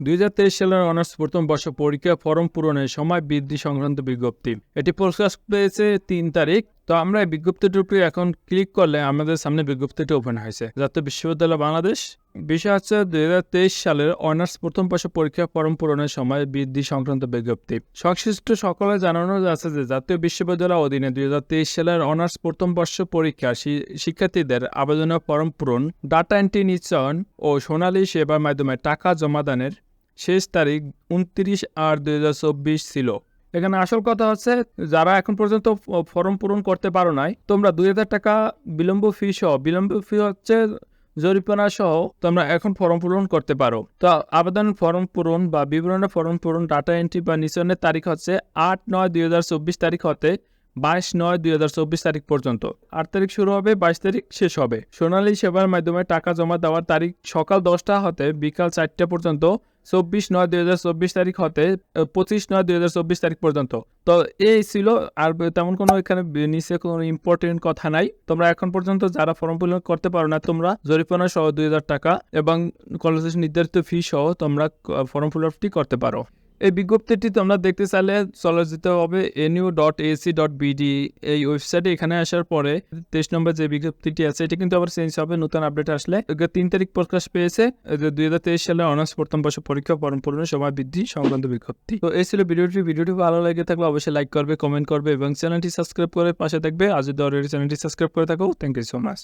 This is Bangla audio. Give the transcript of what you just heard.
দুই হাজার তেইশ সালের অনার্স প্রথম বর্ষ পরীক্ষা ফর্ম পূরণের সময় বৃদ্ধি সংক্রান্ত বিজ্ঞপ্তি। এটি প্রকাশ পেয়েছে তিন তারিখ, তো আমরা এই বিজ্ঞপ্তিটির উপরে এখন ক্লিক করলে আমাদের সামনে বিজ্ঞপ্তিটি ওপেন হয়েছে। জাতীয় বিশ্ববিদ্যালয় বাংলাদেশ বিষয় হচ্ছে দুই সালের অনার্স প্রথম বর্ষ পরীক্ষা ফর্ম পূরণের সময় বৃদ্ধি সংক্রান্ত বিজ্ঞপ্তি। সংশ্লিষ্ট সকলে জানানো যাচ্ছে যে জাতীয় বিশ্ববিদ্যালয় অধীনে দুই হাজার তেইশ সালের অনার্স প্রথম বর্ষ পরীক্ষা শিক্ষার্থীদের আবেদনের ফর্ম পূরণ, ডাটা এন্ট্রি নিশ্চয়ন ও সোনালী সেবার মাধ্যমে টাকা জমাদানের শেষ তারিখ উনত্রিশ আট দুই ছিল। এখানে আসল কথা হচ্ছে, যারা এখন পর্যন্ত ফর্ম পূরণ করতে পারো নাই, তোমরা দুই হাজার টাকা বিলম্ব ফি সহ, বিলম্ব ফি হচ্ছে জরিমানা সহ তোমরা এখন ফর্ম পূরণ করতে পারো। তো আবেদন ফর্ম পূরণ বা বিবরণের ফর্ম পূরণ ডাটা এন্ট্রি বা নিচনের তারিখ হচ্ছে আট নয় দুই তারিখ হতে বাইশ নয় দুই হাজার চব্বিশ তারিখ পর্যন্ত। আট তারিখ শুরু হবে, বাইশ তারিখ শেষ হবে। সোনালী সেবার মাধ্যমে টাকা জমা দেওয়ার তারিখ সকাল দশটা হতে বিকাল চারটা পর্যন্ত, চব্বিশ নয় দুই হাজার চব্বিশ তারিখ হতে পঁচিশ নয় দুই হাজার চব্বিশ তারিখ পর্যন্ত। তো এই ছিল, আর তেমন কোনো এখানে নিচে কোনো ইম্পর্টেন্ট কথা নাই। তোমরা এখন পর্যন্ত যারা ফর্ম পূরণ করতে পারো না, তোমরা জরিমানা সহ দুই হাজার টাকা এবং কলেজের নির্ধারিত ফি সহ তোমরা ফর্ম পূরণটি করতে পারো। এই বিজ্ঞপ্তিটি তোমরা দেখতে চাইলে চলে যেতে হবে NU dot AC dot BD এই ওয়েবসাইটে এখানে আসার পরে তেইশ নম্বর যে বিজ্ঞপ্তিটি আছে, এটি কিন্তু আবার চেঞ্জ হবে, নতুন আপডেট আসলে। তিন তারিখ প্রকাশ পেয়েছে দুই হাজার তেইশ সালে অনার্স প্রথম বর্ষ পরীক্ষা ফর্ম পূরণের সময় বৃদ্ধি সংক্রান্ত বিজ্ঞপ্তি। তো এই ছিল ভিডিওটি ভিডিওটি ভালো লেগে থাকলে অবশ্যই লাইক করবে কমেন্ট করবে এবং চ্যানেলটি সাবস্ক্রাইব করে পাশে থাকবে। আজ অলরেডি চ্যানেলটি সাবস্ক্রাইব করে থাকো থ্যাংক ইউ সো মাচ